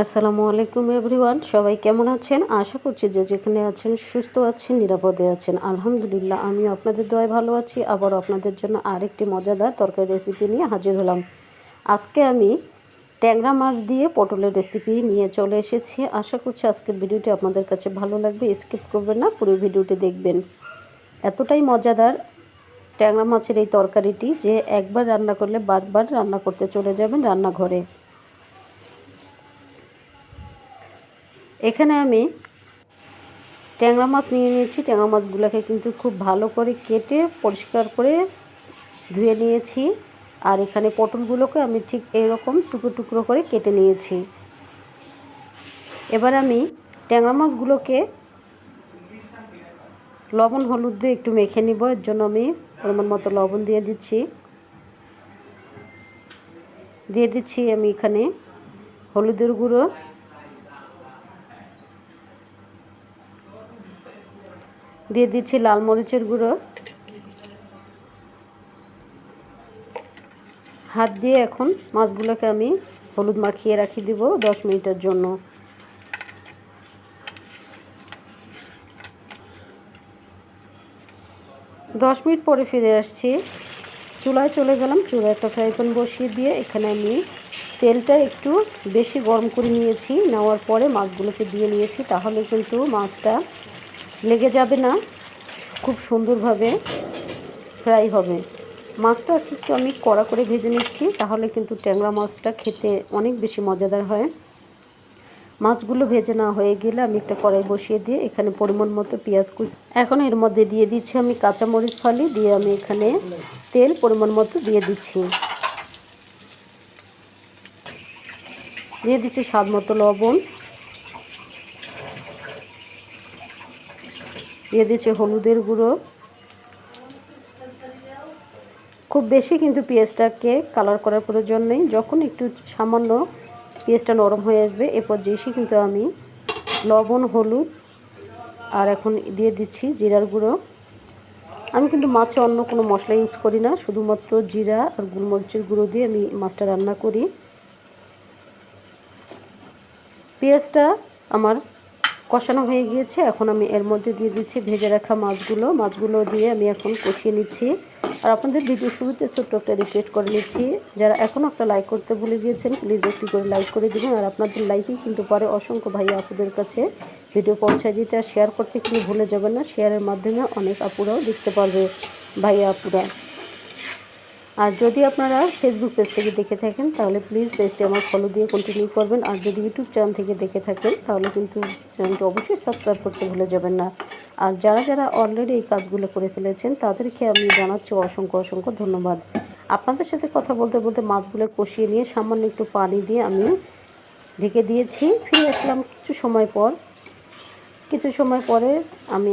আসসালামু আলাইকুম এভরিওয়ান, সবাই কেমন আছেন? আশা করছি যে যেখানে আছেন সুস্থ আছেন, নিরাপদে আছেন। আলহামদুলিল্লাহ আমি আপনাদের দোয়ায় ভালো আছি। আবার আপনাদের জন্য আরেকটি মজাদার তরকারি রেসিপি নিয়ে হাজির হলাম। আজকে আমি ট্যাংরা মাছ দিয়ে পটলের রেসিপি নিয়ে চলে এসেছি। আশা করছি আজকের ভিডিওটি আপনাদের কাছে ভালো লাগবে। স্কিপ করবেন না, পুরো ভিডিওটি দেখবেন। এতটাই মজাদার ট্যাংরা মাছের এই তরকারিটি যে একবার রান্না করলে বারবার রান্না করতে চলে যাবেন রান্নাঘরে। এখানে আমি ট্যাংরা মাছ নিয়ে নিয়েছি। ট্যাংরা মাছগুলোকে কিন্তু খুব ভালো করে কেটে, পরিষ্কার করে ধুয়ে নিয়েছি। আর এখানে পটলগুলোকে আমি ঠিক এরকম টুকরো টুকরো করে কেটে নিয়েছি। এবার আমি ট্যাংরা মাছগুলোকে লবণ, হলুদ দিয়ে একটু মেখে নিব। এর জন্য আমি পরিমাণ মতো লবণ দিয়ে দিচ্ছি। দিয়ে দিচ্ছি আমি এখানে হলুদের গুঁড়ো দিয়ে দিচ্ছি লাল মরিচের গুঁড়ো। হাত দিয়ে এখন মাছগুলোকে আমি হলুদ মাখিয়ে রাখি দিব দশ মিনিটের জন্য। দশ মিনিট পরে ফিরে আসছি। চুলায় চলে গেলাম, চুলায় একটা ফ্রাই প্যান বসিয়ে দিয়ে এখানে আমি তেলটা একটু বেশি গরম করে নিয়েছি, নেওয়ার পরে মাছগুলোকে দিয়ে নিয়েছি, তাহলে কিন্তু মাছটা লেগে যাবে না, খুব সুন্দরভাবে ফ্রাই হবে। মাছটা একটু আমি কড়া করে ভেজে নিচ্ছি, তাহলে কিন্তু ট্যাংরা মাছটা খেতে অনেক বেশি মজাদার হয়। মাছগুলো ভেজে না হয়ে গেলে আমি একটা কড়াই বসিয়ে দিয়ে এখানে পরিমাণ মতো পেঁয়াজ কুচি এখন এর মধ্যে দিয়ে দিচ্ছি আমি কাঁচামরিচ ফালি, দিয়ে আমি এখানে তেল পরিমাণ মতো দিয়ে দিচ্ছি। দিয়ে দিচ্ছি স্বাদ মতো লবণ। দিয়ে দিচ্ছে হলুদের গুঁড়ো। খুব বেশি কিন্তু পেঁয়াজটাকে কালার করার প্রয়োজন নেই। যখন একটু সামান্য পেঁয়াজটা নরম হয়ে আসবে, এ পর্যায়ে কিন্তু আমি লবণ, হলুদ আর এখন দিয়ে দিচ্ছি জিরার গুঁড়ো। আমি কিন্তু মাছে অন্য কোনো মশলা ইউজ করি না, শুধুমাত্র জিরা আর গোলমরিচের গুঁড়ো দিয়ে আমি মাছটা রান্না করি। পেঁয়াজটা আমার কষানো হয়ে গিয়েছে। এখন আমি এর মধ্যে দিয়ে দিচ্ছি ভেজে রাখা মাছগুলো। মাছগুলো দিয়ে আমি এখন কষিয়ে নিচ্ছি। আর আপনাদের ভিডিও শুরুতে ছোট্ট একটা রিকোয়েস্ট করে নিচ্ছি। যারা এখনও একটা লাইক করতে ভুলে গিয়েছেন প্লিজ একটি করে লাইক করে দেবেন। আর আপনাদের লাইকই কিন্তু পরে অসংখ্য ভাই আপুদের কাছে ভিডিও পৌঁছায় দিতে। আর শেয়ার করতে কিন্তু ভুলে যাবেন না। শেয়ারের মাধ্যমে অনেক আপুরাও দেখতে পারবে, ভাইয়া আপুরা। আর যদি আপনারা ফেসবুক পেজ থেকে দেখে থাকেন, তাহলে প্লিজ পেজটি আমার ফলো দিয়ে কন্টিনিউ করবেন। আর যদি ইউটিউব চ্যানেল থেকে দেখে থাকেন, তাহলে কিন্তু চ্যানেলটি অবশ্যই সাবস্ক্রাইব করতে ভুলে যাবেন না। আর যারা যারা অলরেডি এই কাজগুলো করে ফেলেছেন, তাদেরকে আমি জানাচ্ছি অসংখ্য অসংখ্য ধন্যবাদ। আপনাদের সাথে কথা বলতে বলতে মাছগুলো কষিয়ে নিয়ে সামান্য একটু পানি দিয়ে আমি ঢেকে দিয়েছি। ফিরে আসলাম কিছু সময় পর। কিছু সময় পরে আমি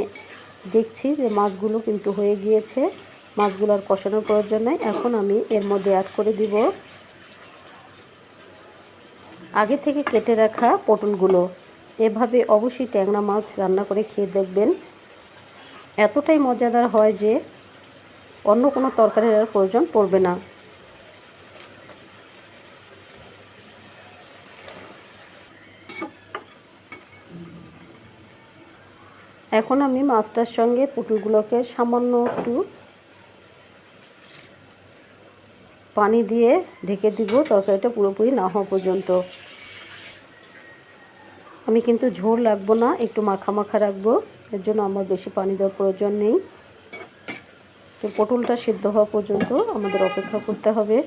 দেখছি যে মাছগুলো কিন্তু হয়ে গিয়েছে। মাছগুলো আর কষানোর প্রয়োজন নেই। এখন আমি এর মধ্যে অ্যাড করে দিব আগে থেকে কেটে রাখা পটলগুলো। এভাবে অবশ্যই ট্যাংরা মাছ রান্না করে খেয়ে দেখবেন। এতটাই মজাদার হয় যে অন্য কোনো তরকারির আর প্রয়োজন পড়বে না। এখন আমি মাছটার সঙ্গে পুটুলগুলোকে সামান্য একটু পানি দিয়ে ঢেকে দিব, তরকারিটা পুরোপুরি না হওয়া পর্যন্ত। আমি কিন্তু ঝোল রাখব না, একটু মাখা মাখা রাখব, এর জন্য আমার বেশি পানি দেওয়ার প্রয়োজন নেই। তো পটলটা সিদ্ধ হওয়া পর্যন্ত আমাদের অপেক্ষা করতে হবে।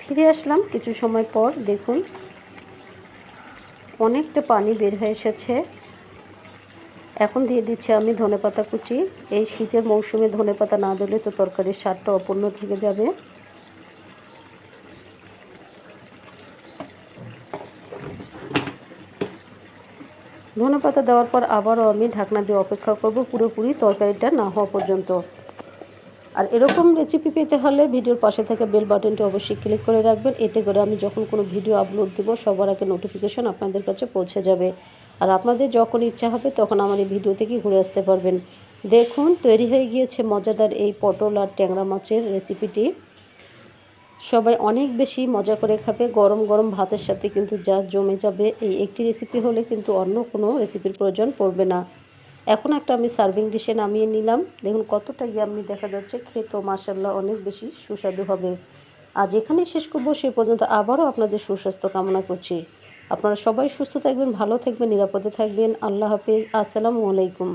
ফিরে আসলাম কিছু সময় পর, দেখুন, অনেকটা পানি বের হয়ে এসেছে। এখন দিয়ে দিচ্ছি আমি ধনে পাতা কুচি। এই শীতের মৌসুমে ধনে পাতা না দিলে তো তরকারির স্বাদটা অপূর্ণ থেকে যাবে। ধনে পাতা দেওয়ার পর আবারও আমি ঢাকনা দিয়ে অপেক্ষা করব পুরোপুরি তরকারিটা না হওয়া পর্যন্ত। আর এরকম রেসিপি পেতে হলে ভিডিওর পাশে থেকে বেল বাটনটি অবশ্যই ক্লিক করে রাখবেন। এতে করে আমি যখন কোনো ভিডিও আপলোড দেবো, সবার আগে নোটিফিকেশন আপনাদের কাছে পৌঁছে যাবে। আর আপনাদের যখন ইচ্ছা হবে তখন আমার এই ভিডিও থেকে ঘুরে আসতে পারবেন। দেখুন, তৈরি হয়ে গিয়েছে মজাদার এই পটল আর ট্যাংরা মাছের রেসিপিটি সবাই অনেক বেশি মজা করে খাবে। গরম গরম ভাতের সাথে কিন্তু যা জমে যাবে এই একটি রেসিপি হলে কিন্তু অন্য কোনো রেসিপির প্রয়োজন পড়বে না। এখন একটা আমি সার্ভিং ডিশে নামিয়ে নিলাম। দেখুন কতটা ইয়াম্মি দেখা যাচ্ছে। খেতো মাসাল্লাহ অনেক বেশি সুস্বাদু হবে। আজ এখানেই শেষ করব। সে পর্যন্ত আবারও আপনাদের সুস্বাস্থ্য কামনা করছি। আপনারা সবাই সুস্থ থাকবেন ভালো থাকবেন নিরাপদে থাকবেন। আল্লাহ হাফিজ। আসসালামু আলাইকুম।